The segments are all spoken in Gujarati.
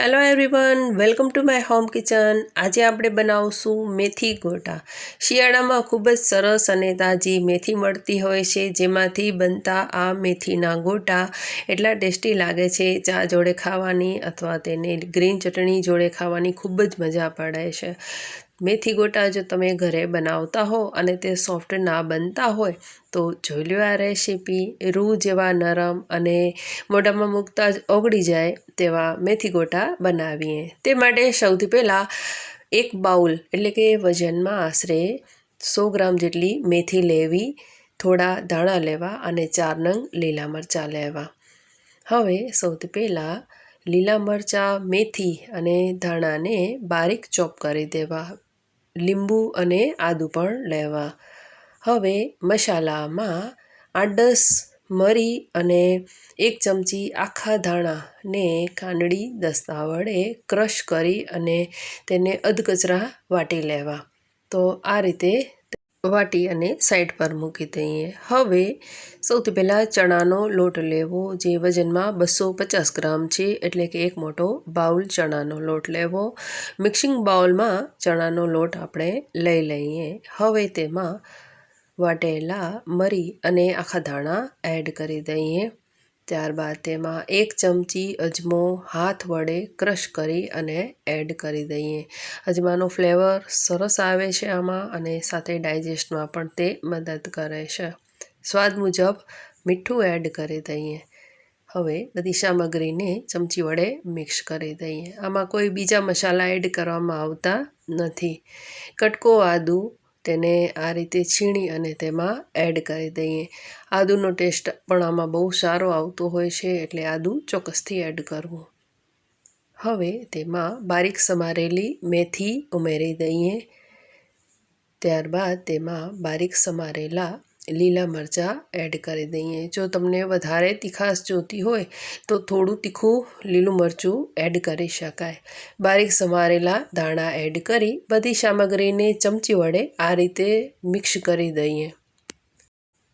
Hello everyone welcome to my home kitchen આજે આપણે બનાવશું મેથી ગોટા. શિયાળામાં ખૂબ જ સરસ અને તાજી મેથી મળતી હોય છે, જેમાંથી બનતા આ મેથીના ગોટા એટલા ટેસ્ટી લાગે છે, ચા જોડે ખાવાની અથવા તેને ગ્રીન ચટણી જોડે ખાવાની ખૂબ જ મજા પડે છે. મેથી ગોટા જો તમે ઘરે બનાવતા હો અને તે સોફ્ટ ના બનતા હોય, તો જોઈ લો આ રેસીપી. રૂ જેવા નરમ અને મોઢામાં મૂકતા જ ઓગળી જાય તેવા મેથી ગોટા બનાવીએ. તે માટે સૌથી પહેલાં એક બાઉલ, એટલે કે વજનમાં આશરે સો ગ્રામ જેટલી મેથી લેવી, થોડા ધાણા લેવા અને ચાર નંગ લીલા મરચાં લેવા. હવે સૌથી પહેલાં લીલા મરચાં, મેથી અને ધાણાને બારીક ચોપ કરી દેવા. લીંબુ અને આદું પણ લેવા. હવે મસાલામાં આઠ દસ મરી અને એક ચમચી આખા ધાણાને કાંદડી દસ્તા વડે ક્રશ કરી અને તેને અધકચરા વાટી લેવા. તો આ રીતે વાટી અને સાઈડ પર મૂકી દઈએ. હવે સૌથી પહેલાં ચણાનો લોટ લેવો, જે વજનમાં બસો પચાસ ગ્રામ છે, એટલે કે એક મોટો બાઉલ ચણાનો લોટ લેવો. મિક્સિંગ બાઉલમાં ચણાનો લોટ આપણે લઈ લઈએ. હવે તેમાં વાટેલા મરી અને આખા ધાણા એડ કરી દઈએ. ત્યારબાદ તેમાં એક ચમચી અજમો હાથ વડે ક્રશ કરી અને એડ કરી દઈએ. અજમાનો ફ્લેવર સરસ આવે છે આમાં અને સાથે ડાયજેસ્ટમાં પણ તે મદદ કરે છે. સ્વાદ મુજબ મીઠું એડ કરી દઈએ. હવે બધી સામગ્રીને ચમચી વડે મિક્સ કરી દઈએ. આમાં કોઈ બીજા મસાલા એડ કરવામાં આવતા નથી. કટકો આદું તેને આ રીતે છીણી અને તેમાં એડ કરી દઈએ. આદુનો ટેસ્ટ પણ આમાં બહુ સારો આવતો હોય છે, એટલે આદું ચોક્કસથી એડ કરવું. હવે તેમાં બારીક સમારેલી મેથી ઉમેરી દઈએ. ત્યારબાદ તેમાં બારીક સમારેલા લીલા મરચાં એડ કરી દઈએ. જો તમને વધારે તીખાશ જોતી હોય, તો થોડું તીખું લીલું મરચું એડ કરી શકાય. બારીક સમારેલા દાણા એડ કરી બધી સામગ્રીને ચમચી વડે આ રીતે મિક્સ કરી દઈએ.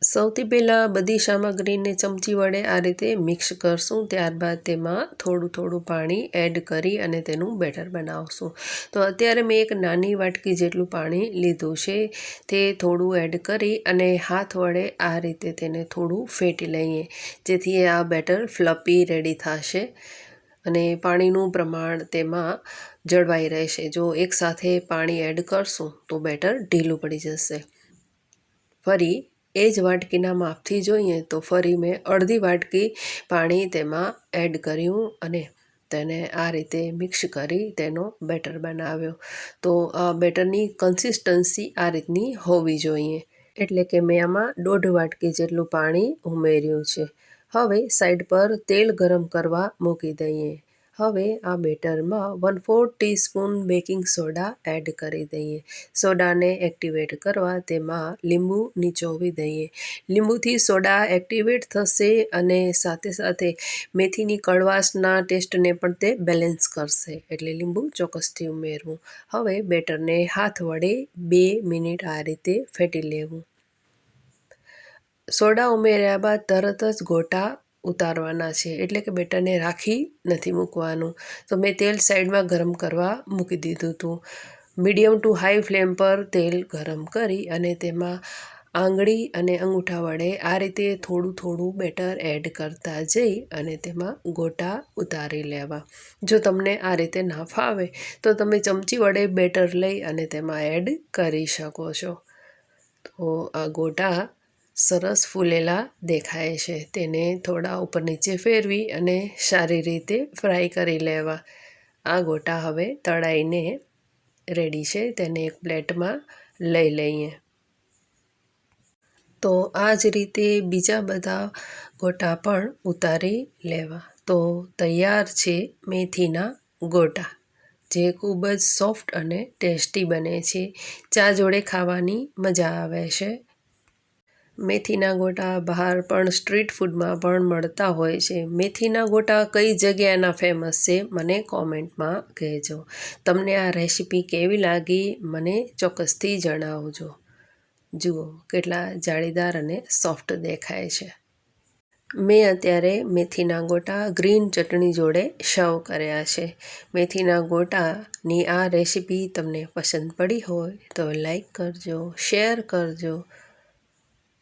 સૌથી પહેલાં બધી સામગ્રીને ચમચી વડે આ રીતે મિક્સ કરશું. ત્યારબાદ તેમાં થોડું થોડું પાણી એડ કરી અને તેનું બેટર બનાવશું. તો અત્યારે મેં એક નાની વાટકી જેટલું પાણી લીધું છે. તે થોડું એડ કરી અને હાથ વડે આ રીતે તેને થોડું ફેટી લઈએ, જેથી આ બેટર ફ્લપી રેડી થશે અને પાણીનું પ્રમાણ તેમાં જળવાઈ રહેશે. જો એકસાથે પાણી એડ કરશું તો બેટર ઢીલું પડી જશે. ફરી એ જ વાટકીના માપથી જોઈએ તો ફરી મેં અડધી વાટકી પાણી તેમાં એડ કર્યું અને તેને આ રીતે મિક્સ કરી તેનો બેટર બનાવ્યો. તો આ બેટરની કન્સિસ્ટન્સી આ રીતની હોવી જોઈએ. એટલે કે મેં આમાં દોઢ વાટકી જેટલું પાણી ઉમેર્યું છે. હવે સાઈડ પર તેલ ગરમ કરવા મૂકી દઈએ. હવે આ બેટરમાં one four teaspoon baking soda add કરી દઈએ. સોડાને એક્ટિવેટ કરવા તેમાં લીંબુ નીચોવી દઈએ. લીંબુથી સોડા એક્ટિવેટ થશે અને સાથે સાથે મેથીની કડવાશના ટેસ્ટને પણ તે બેલેન્સ કરશે. એટલે લીંબુ ચોક્કસથી ઉમેરવું. હવે બેટરને હાથ વડે બે મિનિટ આ રીતે ફેટી લેવું. સોડા ઉમેર્યા બાદ તરત જ ગોટા ઉતારવાના છે. એટલે કે બેટરને રાખી નથી મૂકવાનું. તો મેં તેલ સાઈડમાં ગરમ કરવા મૂકી દીધું હતું. મીડિયમ ટુ હાઈ ફ્લેમ પર તેલ ગરમ કરી અને તેમાં આંગળી અને અંગૂઠા વડે આ રીતે થોડું થોડું બેટર એડ કરતા જઈ અને તેમાં ગોટા ઉતારી લેવા. જો તમને આ રીતે ના ફાવે, તો તમે ચમચી વડે બેટર લઈ અને તેમાં એડ કરી શકો છો. તો આ ગોટા સરસ ફૂલેલા દેખાય છે. તેને થોડા ઉપર નીચે ફેરવી અને સારી રીતે ફ્રાય કરી લેવા. આ ગોટા હવે તળાઈને રેડી છે. તેને એક પ્લેટમાં લઈ લઈએ. તો આ જ રીતે બીજા બધા ગોટા પણ ઉતારી લેવા. તો તૈયાર છે મેથીના ગોટા, જે ખૂબ જ સોફ્ટ અને ટેસ્ટી બને છે. ચા જોડે ખાવાની મજા આવે છે. મેથીના ગોટા બહાર પણ સ્ટ્રીટ ફૂડમાં પણ મળતા હોય છે. મેથીના ગોટા કઈ જગ્યાના ફેમસ છે? મને કોમેન્ટમાં કહેજો. તમને આ રેસીપી કેવી લાગી? મને ચોક્કસથી જણાવજો. જુઓ, કેટલા જાળીદાર અને સોફ્ટ દેખાય છે. મેં અત્યારે મેથીના ગોટા ગ્રીન ચટણી જોડે સર્વ કર્યા છે. મેથીના ગોટાની આ રેસીપી તમને પસંદ પડી હોય તો લાઈક કરજો, શેર કરજો